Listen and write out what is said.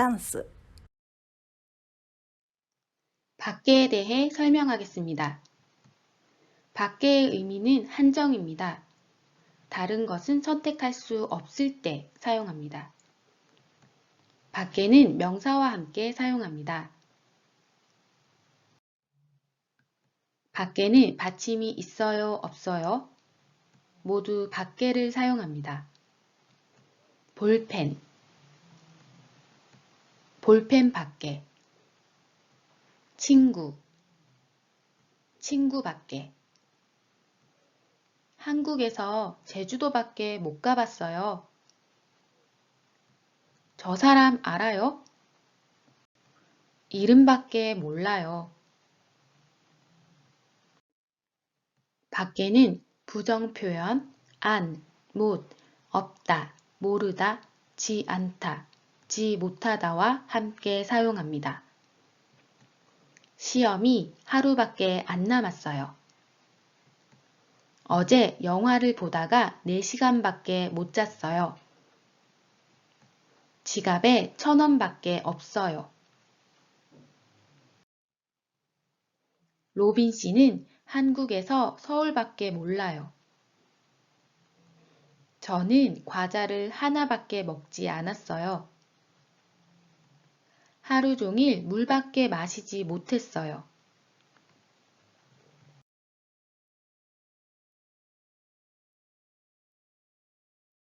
dan스 밖에에 대해 설명하겠습니다. 밖에의 의미는 한정입니다. 다른 것은 선택할 수 없을 때 사용합니다. 밖에는 명사와 함께 사용합니다. 밖에는 받침이 있어요, 없어요? 모두 밖에를 사용합니다. 볼펜, 볼펜 밖에, 친구, 친구 밖에. 한국에서 제주도 밖에 못 가봤어요. 저 사람 알아요? 이름밖에 몰라요. 밖에는 부정 표현 안, 못, 없다, 모르다, 지 않다, 지 못하다와 함께 사용합니다. 시험이 하루밖에 안 남았어요. 어제 영화를 보다가 4시간밖에 못 잤어요. 지갑에 천 원밖에 없어요. 로빈 씨는 한국에서 서울밖에 몰라요. 저는 과자를 하나밖에 먹지 않았어요. 하루 종일 물밖에 마시지 못했어요.